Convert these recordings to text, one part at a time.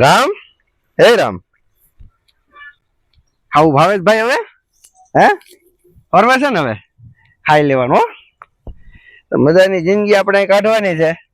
રામ? હે રામ. આવું ભાવેશભાઈ હવે? હે? ફરવા છે ને હવે? ખાઈ લેવાનું તો મજાની જિંદગી આપણે કાઢવાની છે.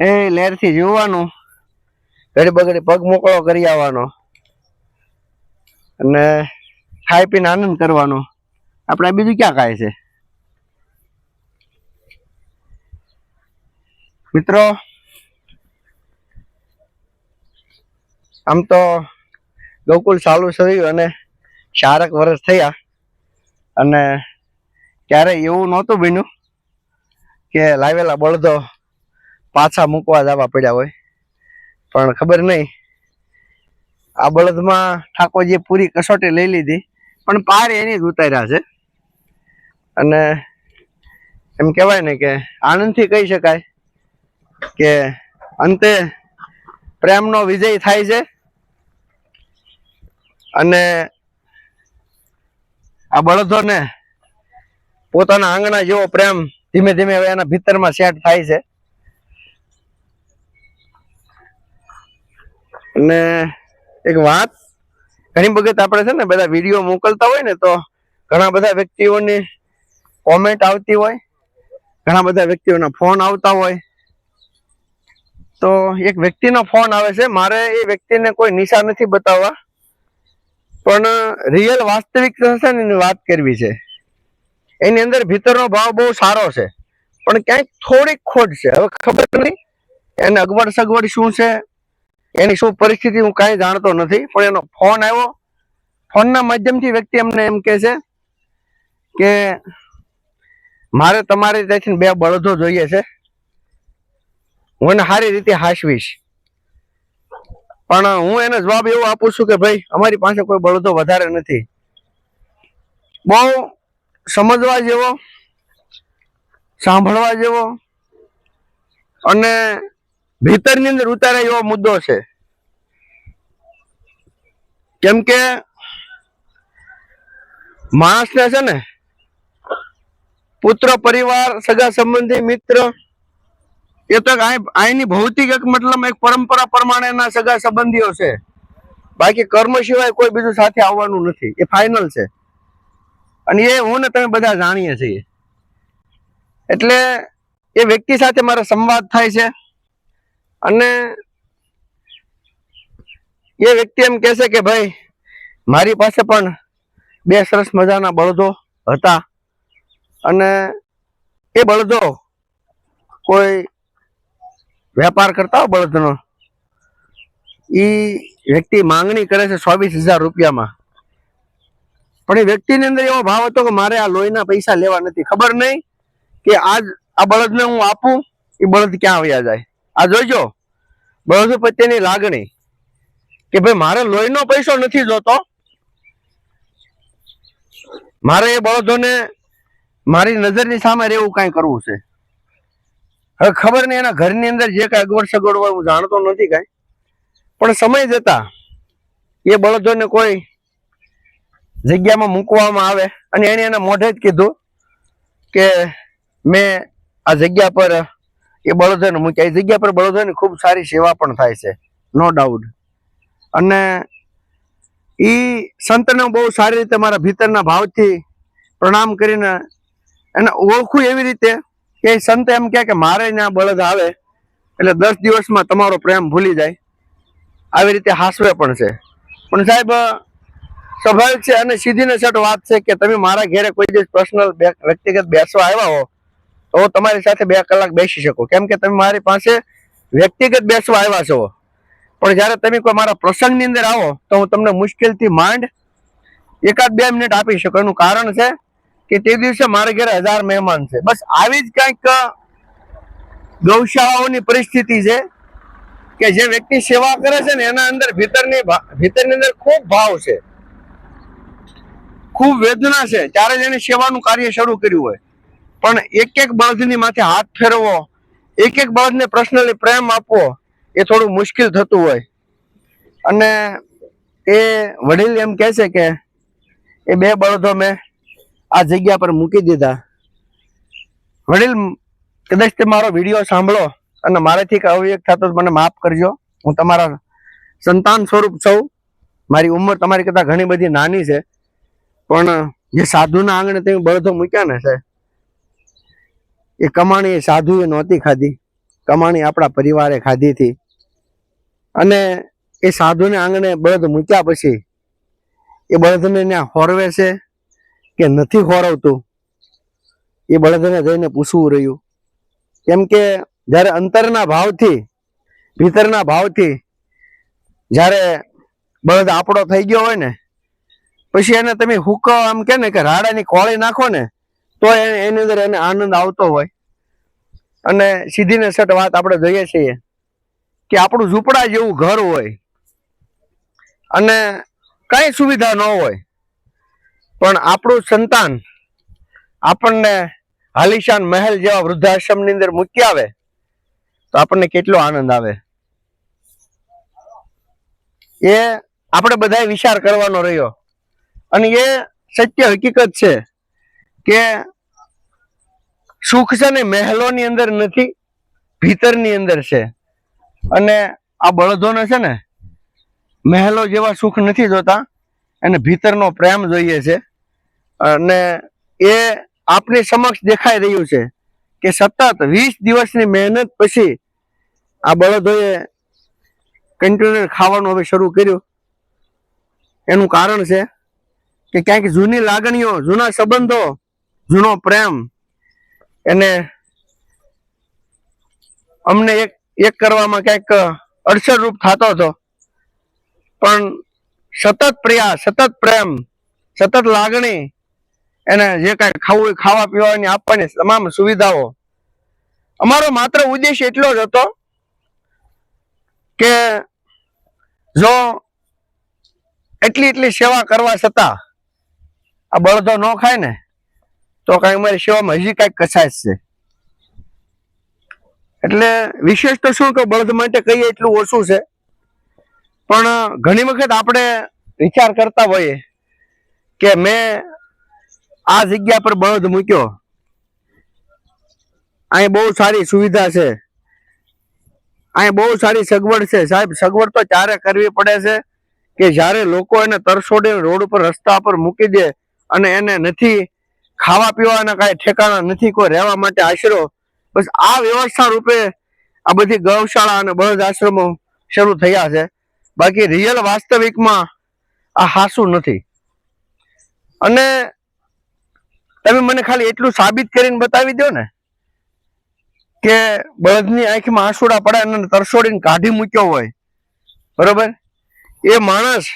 એ લેરથી જીવવાનું. ઘડી બગડી પગ મોકળો કરી આવવાનો. અને ખાઈ પીને આનંદ કરવાનો. આપણે બીજું ક્યાં ખાય છે? મિત્રો આમ તો ગોકુલ ચાલુ થયું અને ચારક વર્ષ થયા. અને ત્યારે એવું નહોતું બન્યું કે લાવેલા બળદો પાછા મૂકવા જવા પડ્યા હોય. પણ ખબર નહીં. આ બળદમાં ઠાકોરજીએ પૂરી કસોટી લઈ લીધી, પણ પાર એની જ ઉતાર્યા છે. અને એમ કહેવાય ને કે આનંદથી કહી શકાય કે અંતે પ્રેમનો વિજય થાય છે. અને આ બળદોને પોતાના આંગણા જેવો પ્રેમ ધીમે ધીમે હવે એના ભીતરમાં સેટ થાય છે. અને એક વાત ઘણી વખત આપણે છે ને બધા વીડિયો મોકલતા હોય ને તો ઘણા બધા વ્યક્તિઓની કોમેન્ટ આવતી હોય, ઘણા બધા વ્યક્તિઓના ફોન આવતા હોય. તો એક વ્યક્તિનો ફોન આવે છે, મારે એ વ્યક્તિને કોઈ નિશા નથી બતાવવા. પણ રિયલ વાસ્તવિક છે ને એની વાત કરવી છે. એની અંદર ભીતરનો ભાવ બહુ સારો છે. પણ ક્યાંક થોડીક ખોટ છે. હવે ખબર નહીં એને અગવડ સગવડ શું છે, એની શું પરિસ્થિતિ હું કાંઈ જાણતો નથી. પણ એનો ફોન આવ્યો. ફોનના માધ્યમથી વ્યક્તિ અમને એમ કહે છે કે, મારે તમારી ત્યાંથી બે બળદો જોઈએ છે. હું એને સારી રીતે હાંસવીશ. પણ હું એને જવાબ એવો આપું છું કે ભાઈ, અમારી પાસે કોઈ બળદો વધારે નથી. બહુ સમજવા જેવો, સાંભળવા જેવો અને ભીતરની અંદર ઉતારે એવો મુદ્દો છે. કેમ કે માણસને છે ને, પુત્ર, પરિવાર, સગા સંબંધી, મિત્ર એ તો અહીંની ભૌતિક એક મતલબ એક પરંપરા પ્રમાણેના સગા સંબંધીઓ છે. બાકી કર્મ સિવાય કોઈ બીજું સાથે આવવાનું નથી. એ ફાઇનલ છે. અને એ હું ને તમે બધા જાણીએ છીએ. એટલે એ વ્યક્તિ સાથે મારો સંવાદ થાય છે. અને એ વ્યક્તિ એમ કહે છે કે ભાઈ, મારી પાસે પણ બે સરસ મજાના બળદો હતા. અને એ બળદો કોઈ વેપાર કરતા હોય બળદનો. એ વ્યક્તિ માંગણી કરે છે ચોવીસ હજાર રૂપિયામાં. પણ એ વ્યક્તિની અંદર એવો ભાવ હતો કે મારે આ લોહીના પૈસા લેવા નથી. ખબર નહીં કે આજ આ બળદને હું આપું એ બળદ ક્યાં આવ્યા જાય. આ જોઈજો. બળદ પ્રત્યેની લાગણી કે ભાઈ મારે લોહીનો પૈસો નથી જોતો. મારે એ બળદોને મારી નજરની સામે રહેવું કાંઈ કરવું છે. હવે ખબર નહીં, એના ઘરની અંદર જે કાંઈ અગવડ સગવડ હોય હું જાણતો નથી કાંઈ. પણ સમય જતા એ બળદોને કોઈ જગ્યામાં મૂકવામાં આવે અને એને એના મોઢે જ કીધું કે મેં આ જગ્યા પર એ બળદોને મૂક્યા. એ જગ્યા પર બળદોની ખૂબ સારી સેવા પણ થાય છે, નો ડાઉટ. અને એ સંતને બહુ સારી રીતે મારા ભીતરના ભાવથી પ્રણામ કરીને એને ઓળખું એવી રીતે કે સંત એમ કે મારે ત્યાં બળદ આવે, એટલે દસ દિવસમાં તમારો પ્રેમ ભૂલી જાય. આવી રીતે હાસવે પણ છે. પણ સાહેબ, સ્વાભાવિક છે અને સીધી ને સટ વાત છે કે તમે મારા ઘરે કોઈ દિવસ પર્સનલ વ્યક્તિગત બેસવા આવ્યા હો, તો હું તમારી સાથે બે કલાક બેસી શકું. કેમ કે તમે મારી પાસે વ્યક્તિગત બેસવા આવ્યા છો. પણ જ્યારે તમે કોઈ મારા પ્રસંગની અંદર આવો, તો હું તમને મુશ્કેલથી માંડ એકાદ બે મિનિટ આપી શકું. એનું કારણ છે કે તે દિવસે મારા ઘરે હજાર મહેમાન છે. બસ આવી જ કંઈક ગૌશાળાઓની પરિસ્થિતિ છે કે જે વ્યક્તિ સેવા કરે છે ને એના અંદર ભીતરની ભીતરની અંદર ખૂબ ભાવ છે. ખૂબ વેદના છે. ત્યારે જ એને સેવાનું કાર્ય શરૂ કર્યું હોય. પણ એક એક બળદની માથે હાથ ફેરવો એક એક બળદને પર્સનલી પ્રેમ આપવો, એ થોડું મુશ્કેલ થતું હોય. અને એ વડીલ એમ કહે છે કે, એ બે બળદો મેં આ જગ્યા પર મૂકી દીધા. વડીલ, કદાચ તે મારો વીડિયો સાંભળો અને મારાથી અવિવેક થતો મને માફ કરજો. હું તમારા સંતાન સ્વરૂપ સૌ મારી ઉંમર તમારી કરતા ઘણી બધી નાની છે. પણ જે સાધુના આંગણે તમે બળદો મૂક્યા ને છે એ કમાણી સાધુએ નહોતી ખાધી. કમાણી આપણા પરિવારે ખાધી હતી. અને એ સાધુને આંગણે બળદ મૂક્યા પછી એ બળદને ત્યાં હોરવે છે. કે નથી ખોરાવતું, એ બળદને જઈને પૂછવું રહ્યું. કેમ કે જ્યારે અંતરના ભાવથી, ભીતરના ભાવથી જ્યારે બળદ આપણો થઈ ગયો હોય ને, પછી એને તમે હુક આમ કે ને કે રાડાની કોળી નાખો ને, તો એની અંદર એને આનંદ આવતો હોય. અને સીધીને સટ વાત આપણે જોઈએ છીએ કે આપણું ઝૂંપડા જેવું ઘર હોય અને કઈ સુવિધા ન હોય પણ આપણું સંતાન આપણને હાલીશાન મહેલ જેવા વૃદ્ધાશ્રમની અંદર મૂકી આવે, તો આપણને કેટલો આનંદ આવે. એ આપણે બધાએ વિચાર કરવાનો રહ્યો. અને એ સત્ય હકીકત છે કે સુખ છે ને મહેલોની અંદર નથી, ભીતરની અંદર છે. અને આ બળદોને છે ને, મહેલો જેવા સુખ નથી જોતા, એને ભીતરનો પ્રેમ જોઈએ છે. અને એ આપની સમક્ષ દેખાઈ રહ્યું છે કે સતત વીસ દિવસની મહેનત પછી આ બળદોએ કન્ટેનર ખાવાનું હવે શરૂ કર્યું. એનું કારણ છે કે ક્યાંક જૂની લાગણીઓ, જૂના સંબંધો, જૂનો પ્રેમ એને અમને એક એક કરવામાં ક્યાંક અડસરરૂપ થતો હતો. પણ સતત પ્રયાસ, સતત પ્રેમ, સતત લાગણી એને જે કાંઈ ખાવું હોય ખાવા પીવાની આપવાની તમામ સુવિધાઓ. અમારો માત્ર ઉદ્દેશ એટલો જ હતો કે જો એટલી એટલી સેવા કરવા છતાં આ બળદો ન ખાય ને, તો કઈ અમારી સેવામાં હજી કંઈક કસાય છે. એટલે વિશેષ તો શું કે બળદ માટે કહીએ એટલું ઓછું છે. પણ ઘણી વખત આપણે વિચાર કરતા હોઈએ કે મેં આ જગ્યા પર બળદ મૂક્યો. અહીં બહુ સારી સુવિધા છે. અહીં બહુ સારી સગવડ છે. સાહેબ, સગવડ તો ત્યારે કરવી પડે છે કે જ્યારે લોકો એને તરસોડે, રોડ ઉપર રસ્તા પર મૂકી દે અને એને નથી ખાવા પીવાના કાંઈ ઠેકાણા નથી, કોઈ રહેવા માટે આશરો. બસ આ વ્યવસ્થા રૂપે આ બધી ગૌશાળા અને બળદ આશ્રમો શરૂ થયા છે. બાકી રિયલ વાસ્તવિકમાં આ હાસું નથી. અને તમે મને ખાલી એટલું સાબિત કરીને બતાવી દો ને કે બળદની આંખમાં આંસુડા પડે અને તરસોડીને કાઢી મૂક્યો હોય. બરોબર? એ માણસ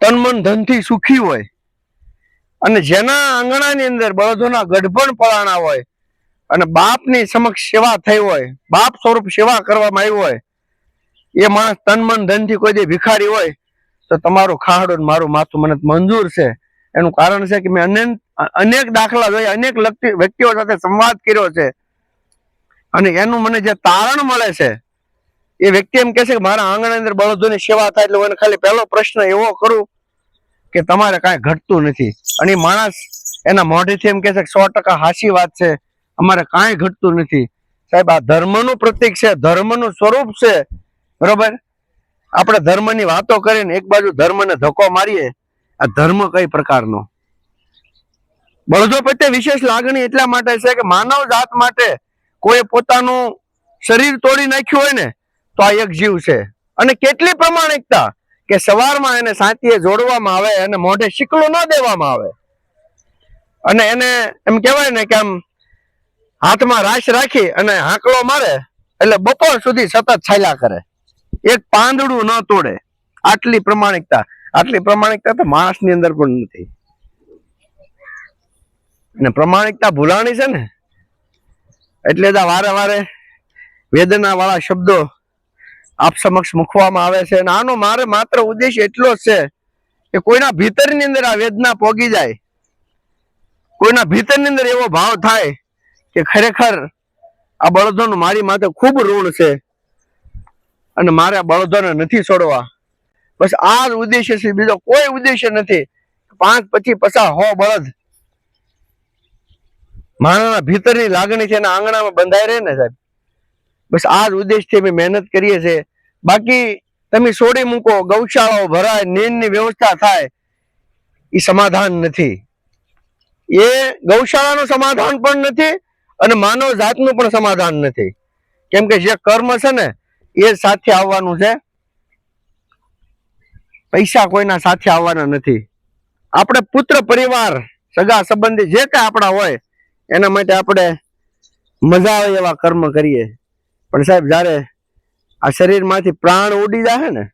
તન મન ધનથી સુખી હોય અને જેના આંગણાની અંદર બળદોના ગઢપણ પળાણા હોય અને બાપની સમક્ષ સેવા થઈ હોય, બાપ સ્વરૂપ સેવા કરવામાં આવી હોય, એ માણસ તન મન ધનથી કોઈ દે ભિખારી હોય, તો તમારું ખાહડું મારું માથું મને મંજૂર છે. એનું કારણ છે કે મેં અનેક અનેક દાખલા જોઈ અનેક વ્યક્તિઓ સાથે સંવાદ કર્યો છે. અને એનું મને જે તારણ મળે છે, એ વ્યક્તિ એમ કહે છે કે મારા આંગણ અંદર બળદોની સેવા થાય એટલે હું એને ખાલી પહેલો પ્રશ્ન એવો કરું કે તમારે કાંઈ ઘટતું નથી. અને એ માણસ એના મોઢેથી એમ કહે છે કે સો ટકા હાસી વાત છે, અમારે કાંઈ ઘટતું નથી. સાહેબ, આ ધર્મનું પ્રતીક છે, ધર્મનું સ્વરૂપ છે. બરોબર? આપણે ધર્મની વાતો કરીને એક બાજુ ધર્મને ધક્કો મારીએ આ ધર્મ કઈ પ્રકારનો? બળદો પ્રત્યે વિશેષ લાગણી એટલા માટે છે કે માનવ જાત માટે કોઈ પોતાનું શરીર તોડી નાખ્યું હોય ને, તો આ એક જીવ છે. અને કેટલી પ્રમાણિકતા કે સવારમાં એને સાંતીએ જોડવામાં આવે અને મોઢે શીકલો ન દેવામાં આવે. અને એને એમ કહેવાય ને કે આમ હાથમાં રાશ રાખી અને હાંકલો મારે, એટલે બપોર સુધી સતત છાયલા કરે. એક પાંદડું ન તોડે. આટલી પ્રમાણિકતા આટલી પ્રમાણિકતા તો માણસની અંદર પણ નથી. અને પ્રમાણિકતા ભૂલાણી છે ને, એટલે જ આ વારે વારે વેદના વાળા શબ્દો આપ સમક્ષ મૂકવામાં આવે છે. અને આનો મારે માત્ર ઉદ્દેશ એટલો જ છે કે કોઈના ભીતરની અંદર આ વેદના પોગી જાય, કોઈના ભીતરની અંદર એવો ભાવ થાય કે ખરેખર આ બળદોનું મારી માથે ખૂબ ઋણ છે. અને મારે આ બળદોને નથી છોડવા. બસ આ જ ઉદ્દેશ્ય છે. બીજો કોઈ ઉદ્દેશ્ય નથી. પાંચ પછી પચાસ હો બળદ. માણસના ભીતરની લાગણી છે એના આંગણામાં બંધાઈ રહે ને સાહેબ. બસ આ જ ઉદ્દેશથી અમે મહેનત કરીએ છીએ. બાકી તમે છોડી મૂકો, ગૌશાળાઓ ભરાય નીંદની વ્યવસ્થા થાય. એ સમાધાન નથી. એ ગૌશાળાનું સમાધાન પણ નથી અને માનવ જાતનું પણ સમાધાન નથી. કેમ કે જે કર્મ છે ને એ સાથે આવવાનું છે. પૈસા કોઈના સાથે આવવાના નથી. આપણે પુત્ર પરિવાર, સગા સંબંધી જે કાંઈ આપણા હોય, એના માટે આપણે મજા આવે એવા કર્મ કરીએ. પણ સાહેબ, જ્યારે આ શરીરમાંથી પ્રાણ ઉડી જાય ને,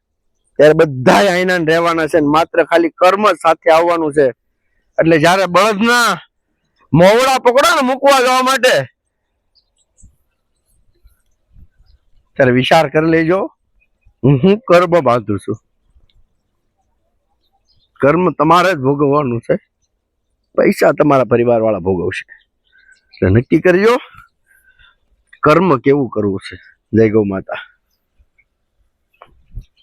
ત્યારે બધા આઈના રહેવાના છે માત્ર ખાલી કર્મ સાથે આવવાનું છે. એટલે જ્યારે બળદના મોવડા પકડો ને મૂકવા જવા માટે, ત્યારે વિચાર કરી લેજો, હું કર્મ બાંધું છું? કર્મ તમારે જ ભોગવવાનું છે. પૈસા તમારા પરિવારવાળા ભોગવશે. એટલે નક્કી કરજો, કર્મ કેવું કરવું છે? જય ગૌ માતા.